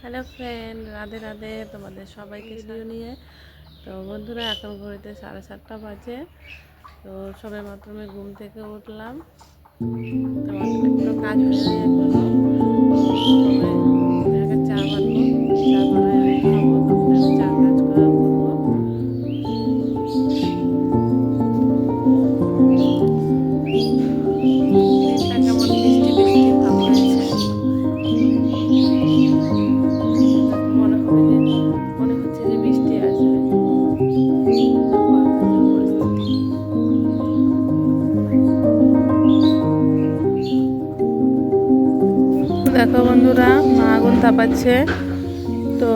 Hello friend Radhe Radhe তোমাদের সবাইকে video নিয়ে তো বন্ধুরা এখন ঘড়িতে সাড়ে সাতটা বাজে। তো সবে মাধ্যমে ঘুম থেকে উঠলাম। তো একটু কাজ হয়ে যায় এখনও দেখো বন্ধুরা, মা আগুন তাপাচ্ছে। তো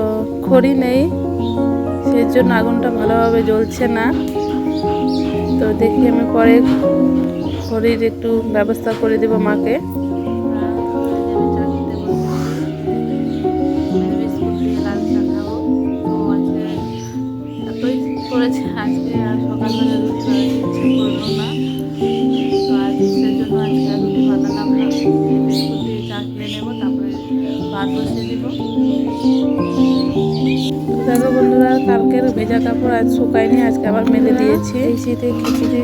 খড়ি নেই, সেই জন্য আগুনটা ভালোভাবে জ্বলছে না। তো দেখি আমি পরে খড়ির একটু ব্যবস্থা করে দেবো মাকে। কাপড় আজ শুকায়নি আজকে আবার মেলে দিয়েছি। এই শীতে খিচুড়ি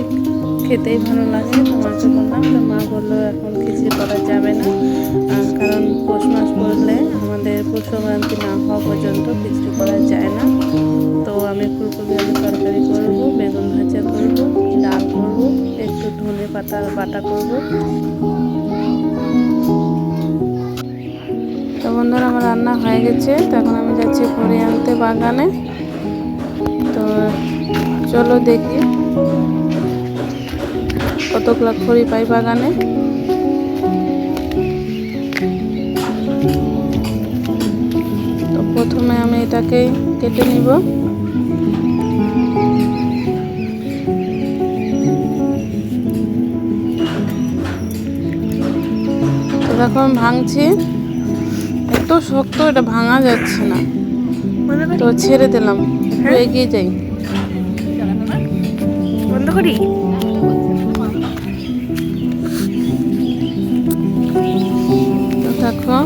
খেতেই ভালো লাগে তো মাকে বললাম তো মা বলল এখন খিচুড়ি করা যাবে না। কারণ পৌষ মাস পড়লে আমাদের পৌষ সংক্রান্তি না হওয়া পর্যন্ত খিচুড়ি করা যায় না। তো আমি ফুলকপি আলু তরকারি করব বেগুন ভাজা করব ডাল করব একটু ধনে পাতা বাটা করব। তো বন্ধুরা আমার রান্না হয়ে গেছে। তখন আমি যাচ্ছি ঘুরে আনতে বাগানে। তো চলো দেখি কতগুলো খড়ি পাই বাগানে। তো প্রথমে আমি এটাকে কেটে নিব। দেখো আমি ভাঙছি। এত শক্ত এটা ভাঙা যাচ্ছে না। তো ছেড়ে দিলাম। একটু এগিয়ে যাই। বন্ধ করি? তো দেখো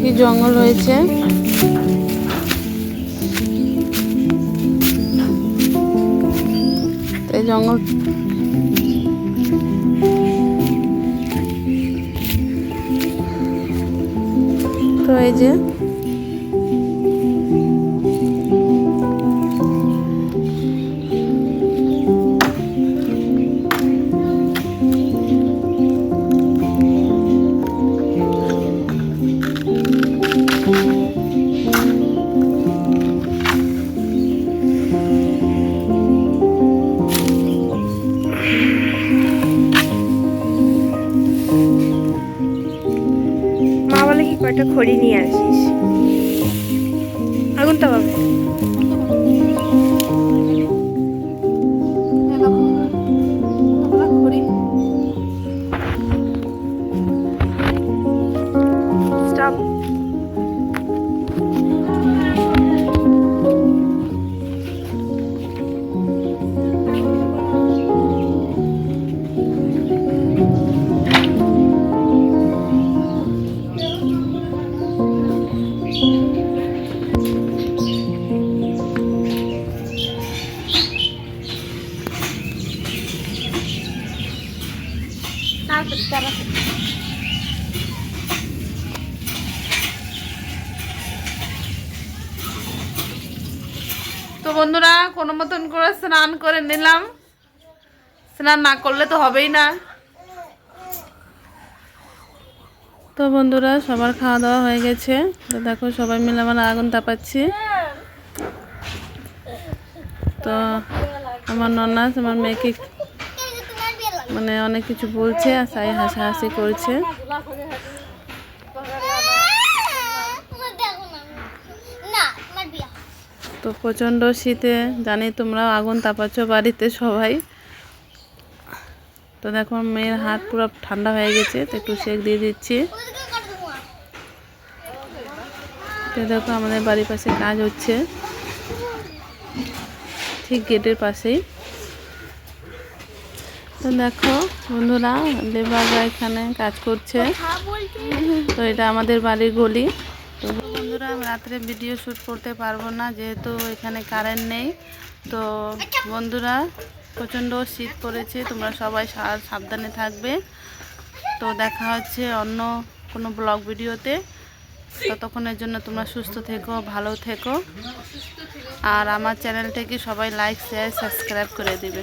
কি জঙ্গল হয়েছে। এই জঙ্গল তো এই যে মা বলে কি কয়টা খড়ি নিয়ে আসিস। আগুন তো পাবে তো বন্ধুরা, কোনো মতন করে স্নান করে নিলাম। স্নান না করলে তো হবেই না। তো বন্ধুরা, সবার খাওয়া দাওয়া হয়ে গেছে। তো দেখো, সবাই মিলে আমার আগুন তাপাচ্ছি। তো আমার ননাস আমার মেয়েকে মানে অনেক কিছু বলছে আর সাই হাসাহাসি করছে। তো প্রচণ্ড শীতে জানি তোমরা আগুন তাপাচ্ছ বাড়িতে সবাই। তো দেখো মেয়ের হাত পুরো ঠান্ডা হয়ে গেছে তো একটু সেক দিয়ে দিচ্ছি। তো দেখো আমাদের বাড়ির পাশে কাজ হচ্ছে। ঠিক গেটের পাশেই। তো দেখো, বন্ধুরা লেবাররা এখানে কাজ করছে। তো এটা আমাদের বাড়ির গলি। তো বন্ধুরা রাত্রে ভিডিও শ্যুট করতে পারব না, যেহেতু এখানে কারেন্ট নেই। তো বন্ধুরা, প্রচণ্ড শীত পড়েছে, তোমরা সবাই সাবধানে থাকবে। তো দেখা হচ্ছে অন্য কোনো ব্লগ ভিডিওতে ততক্ষণের জন্য তোমরা সুস্থ থেকো, ভালো থেকো। আর আমার চ্যানেলটাকে সবাই লাইক শেয়ার সাবস্ক্রাইব করে দিবে।